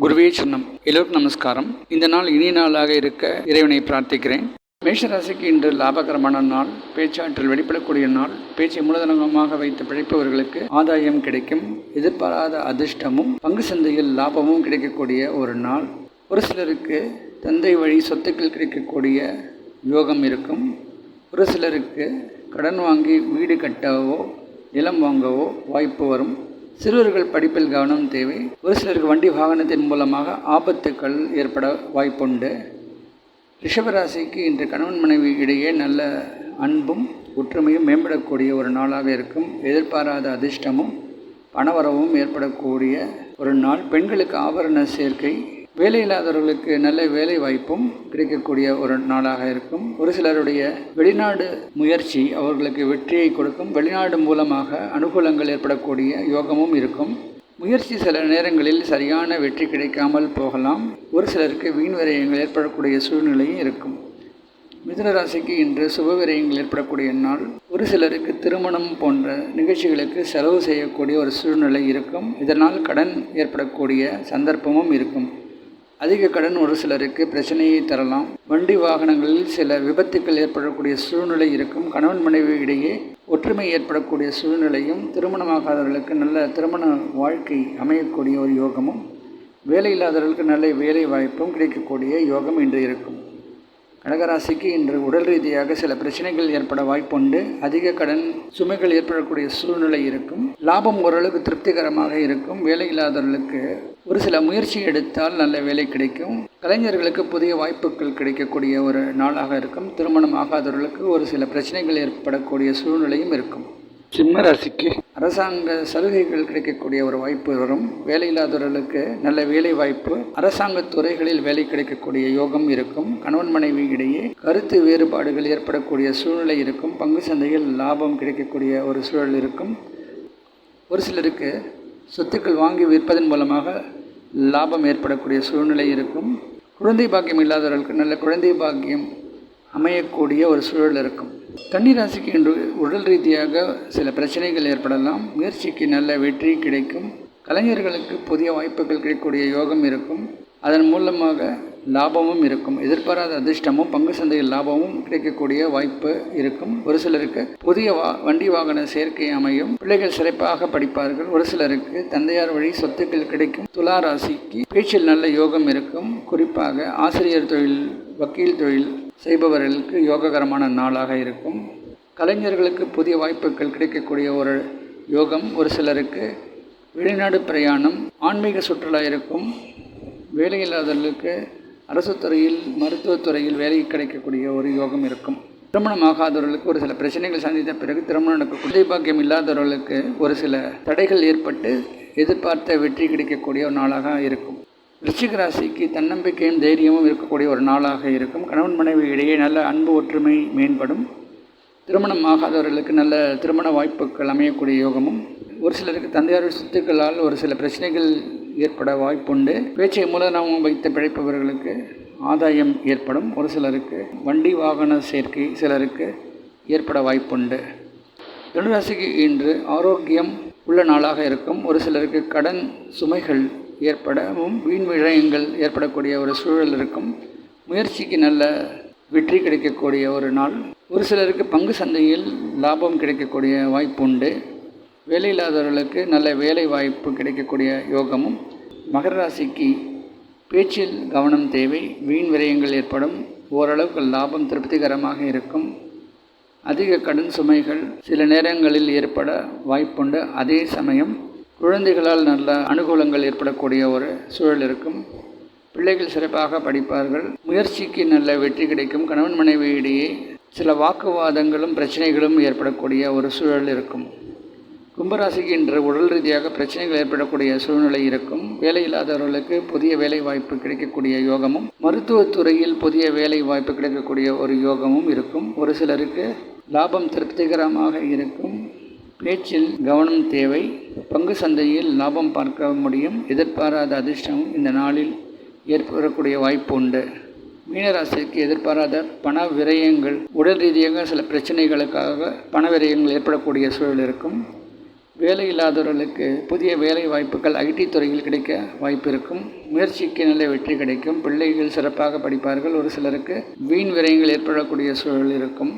குருவே சொன்னம் எல்லோருக்கும் நமஸ்காரம். இந்த நாள் இனிய நாளாக இருக்க இறைவனை பிரார்த்திக்கிறேன். மேஷராசிக்கு இன்று லாபகரமான நாள் பேச்சாற்றல் வெளிப்படக்கூடிய நாள் பேச்சை மூலதனமாக வைத்து பிழைப்பவர்களுக்கு ஆதாயம் கிடைக்கும் எதிர்பாராத அதிர்ஷ்டமும் பங்கு சந்தையில் லாபமும் கிடைக்கக்கூடிய ஒரு நாள். ஒரு சிலருக்கு தந்தை வழி சொத்துக்கள் கிடைக்கக்கூடிய யோகம் இருக்கும். ஒரு சிலருக்கு கடன் வாங்கி வீடு கட்டவோ நிலம் வாங்கவோ வாய்ப்பு வரும். சிறுவர்கள் படிப்பில் கவனம் தேவை. ஒரு சிலருக்கு வண்டி வாகனத்தின் மூலமாக ஆபத்துக்கள் ஏற்பட வாய்ப்புண்டு. ரிஷபராசிக்கு இன்று கணவன் மனைவி இடையே நல்ல அன்பும் ஒற்றுமையும் மேம்படக்கூடிய ஒரு நாளாக இருக்கும். எதிர்பாராத அதிர்ஷ்டமும் பணவரவும் ஏற்படக்கூடிய ஒரு நாள். பெண்களுக்கு ஆபரண சேர்க்கை வேலையில்லாதவர்களுக்கு நல்ல வேலை வாய்ப்பும் கிடைக்கக்கூடிய ஒரு நாளாக இருக்கும். ஒரு சிலருடைய வெளிநாடு முயற்சி அவர்களுக்கு வெற்றியை கொடுக்கும். வெளிநாடு மூலமாக அனுகூலங்கள் ஏற்படக்கூடிய யோகமும் இருக்கும். முயற்சி சில நேரங்களில் சரியான வெற்றி கிடைக்காமல் போகலாம். ஒரு சிலருக்கு வீண் விரயங்கள் ஏற்படக்கூடிய சூழ்நிலையும் இருக்கும். மிதுன ராசிக்கு இன்று சுப விரயங்கள் ஏற்படக்கூடிய நாள். ஒரு சிலருக்கு திருமணம் போன்ற நிகழ்ச்சிகளுக்கு செலவு செய்யக்கூடிய ஒரு சூழ்நிலை இருக்கும். இதனால் கடன் ஏற்படக்கூடிய சந்தர்ப்பமும் இருக்கும். அதிக கடன் ஒரு சிலருக்கு பிரச்சனையை தரலாம். வண்டி வாகனங்களில் சில விபத்துக்கள் ஏற்படக்கூடிய சூழ்நிலை இருக்கும். கணவன் மனைவி இடையே ஒற்றுமை ஏற்படக்கூடிய சூழ்நிலையும் திருமணமாகாதவர்களுக்கு நல்ல திருமண வாழ்க்கை அமையக்கூடிய ஒரு யோகமும் வேலை இல்லாதவர்களுக்கு நல்ல வேலை வாய்ப்பும் கிடைக்கக்கூடிய யோகம் இன்று இருக்கும். கடகராசிக்கு இன்று உடல் ரீதியாக சில பிரச்சனைகள் ஏற்பட வாய்ப்புண்டு. அதிக கடன் சுமைகள் ஏற்படக்கூடிய சூழ்நிலை இருக்கும். லாபம் ஓரளவுக்கு திருப்திகரமாக இருக்கும். வேலை இல்லாதவர்களுக்கு ஒரு சில முயற்சி எடுத்தால் நல்ல வேலை கிடைக்கும். கலைஞர்களுக்கு புதிய வாய்ப்புகள் கிடைக்கக்கூடிய ஒரு நாளாக இருக்கும். திருமணம் ஆகாதவர்களுக்கு ஒரு சில பிரச்சனைகள் ஏற்படக்கூடிய சூழ்நிலையும் இருக்கும். சிம்ம ராசிக்கு அரசாங்க சலுகைகள் கிடைக்கக்கூடிய ஒரு வாய்ப்பு வரும். வேலையில்லாதவர்களுக்கு நல்ல வேலை வாய்ப்பு. அரசாங்க துறைகளில் வேலை கிடைக்கக்கூடிய யோகம் இருக்கும். கணவன் மனைவி இடையே கருத்து வேறுபாடுகள் ஏற்படக்கூடிய சூழ்நிலை இருக்கும். பங்கு சந்தையில் லாபம் கிடைக்கக்கூடிய ஒரு சூழல் இருக்கும். ஒரு சிலருக்கு சொத்துக்கள் வாங்கி விற்பதன் மூலமாக லாபம் ஏற்படக்கூடிய சூழ்நிலை இருக்கும். குழந்தை பாக்கியம் இல்லாதவர்களுக்கு நல்ல குழந்தை பாக்கியம் அமையக்கூடிய ஒரு சூழல் இருக்கும். கன்னிராசிக்கு இன்று உடல் ரீதியாக சில பிரச்சனைகள் ஏற்படலாம். முயற்சிக்கு நல்ல வெற்றி கிடைக்கும். கலைஞர்களுக்கு புதிய வாய்ப்புகள் கிடைக்கக்கூடிய யோகம் இருக்கும். அதன் மூலமாக லாபமும் இருக்கும். எதிர்பாராத அதிர்ஷ்டமும் பங்கு சந்தையில் லாபமும் கிடைக்கக்கூடிய வாய்ப்பு இருக்கும். ஒரு சிலருக்கு புதிய வா வண்டி வாகன சேர்க்கை அமையும். பிள்ளைகள் சிறப்பாக படிப்பார்கள். ஒரு சிலருக்கு தந்தையார் வழி சொத்துக்கள் கிடைக்கும். துலா ராசிக்கு பேச்சில் நல்ல யோகம் இருக்கும். குறிப்பாக ஆசிரியர் தொழில் வக்கீல் தொழில் செய்பவர்களுக்கு யோககரமான நாளாக இருக்கும். கலைஞர்களுக்கு புதிய வாய்ப்புகள் கிடைக்கக்கூடிய ஒரு யோகம் ஒரு சிலருக்கு. வெளிநாடு பிரயாணம் ஆன்மீக சுற்றுலா இருக்கும். வேலையில்லாதவர்களுக்கு அரசு துறையில் மருத்துவத்துறையில் வேலை கிடைக்கக்கூடிய ஒரு யோகம் இருக்கும். திருமணம் ஆகாதவர்களுக்கு ஒரு சில பிரச்சனைகள் சந்தித்த பிறகு திருமணம் நடக்கும் குழந்தை பாக்கியம் இல்லாதவர்களுக்கு ஒரு சில தடைகள் ஏற்பட்டு எதிர்பார்த்த வெற்றி கிடைக்கக்கூடிய ஒரு நாளாக இருக்கும். ரிச்சிக ராசிக்கு தன்னம்பிக்கையும் தைரியமும் இருக்கக்கூடிய ஒரு நாளாக இருக்கும். கணவன் மனைவி இடையே நல்ல அன்பு ஒற்றுமை மேம்படும். திருமணம் ஆகாதவர்களுக்கு நல்ல திருமண வாய்ப்புகள் அமையக்கூடிய யோகமும். ஒரு சிலருக்கு தந்தையார் சொத்துக்களால் ஒரு சில பிரச்சனைகள் ஏற்பட வாய்ப்புண்டு. பேச்சை மூலதனமும் வைத்து பிழைப்பவர்களுக்கு ஆதாயம் ஏற்படும். ஒரு சிலருக்கு வண்டி வாகன சேர்க்கை சிலருக்கு ஏற்பட வாய்ப்புண்டு. தனுராசிக்கு இன்று ஆரோக்கியம் உள்ள நாளாக இருக்கும். ஒரு சிலருக்கு கடன் சுமைகள் ஏற்படவும் வீண் விரயங்கள் ஏற்படக்கூடிய ஒரு சூழல் இருக்கும். முயற்சிக்கு நல்ல வெற்றி கிடைக்கக்கூடிய ஒரு நாள். ஒரு சிலருக்கு பங்கு சந்தையில் லாபம் கிடைக்கக்கூடிய வாய்ப்பு உண்டு வேலையில்லாதவர்களுக்கு நல்ல வேலை வாய்ப்பு கிடைக்கக்கூடிய யோகமும். மகர ராசிக்கு பேச்சில் கவனம் தேவை. வீண் விரயங்கள் ஏற்படும். ஓரளவுக்கு லாபம் திருப்திகரமாக இருக்கும். அதிக கடன் சுமைகள் சில நேரங்களில் ஏற்பட வாய்ப்புண்டு. அதே சமயம் குழந்தைகளால் நல்ல அனுகூலங்கள் ஏற்படக்கூடிய ஒரு சூழல் இருக்கும். பிள்ளைகள் சிறப்பாக படிப்பார்கள். முயற்சிக்கு நல்ல வெற்றி கிடைக்கும். கணவன் மனைவி இடையே சில வாக்குவாதங்களும் பிரச்சனைகளும் ஏற்படக்கூடிய ஒரு சூழல் இருக்கும். கும்பராசிக்கு இன்று உடல் ரீதியாக பிரச்சனைகள் ஏற்படக்கூடிய சூழ்நிலை இருக்கும். வேலை இல்லாதவர்களுக்கு புதிய வேலை வாய்ப்பு கிடைக்கக்கூடிய யோகமும் மருத்துவத்துறையில் புதிய வேலை வாய்ப்பு கிடைக்கக்கூடிய ஒரு யோகமும் இருக்கும். ஒரு சிலருக்கு லாபம் திருப்திகரமாக இருக்கும். பேச்சில் கவனம் தேவை. பங்கு சந்தையில் லாபம் பார்க்க முடியும். எதிர்பாராத அதிர்ஷ்டம் இந்த நாளில் ஏற்படக்கூடிய வாய்ப்பு உண்டு. மீனராசிக்கு எதிர்பாராத பண விரயங்கள் உடல் ரீதியாக சில பிரச்சனைகளுக்காக பண விரயங்கள் ஏற்படக்கூடிய சூழல் இருக்கும். வேலை இல்லாதவர்களுக்கு புதிய வேலை வாய்ப்புகள் ஐடி துறையில் கிடைக்க வாய்ப்பு இருக்கும். முயற்சிக்கு நல்ல வெற்றி கிடைக்கும். பிள்ளைகள் சிறப்பாக படிப்பார்கள். ஒரு சிலருக்கு வீண் விரயங்கள் ஏற்படக்கூடிய சூழல் இருக்கும்.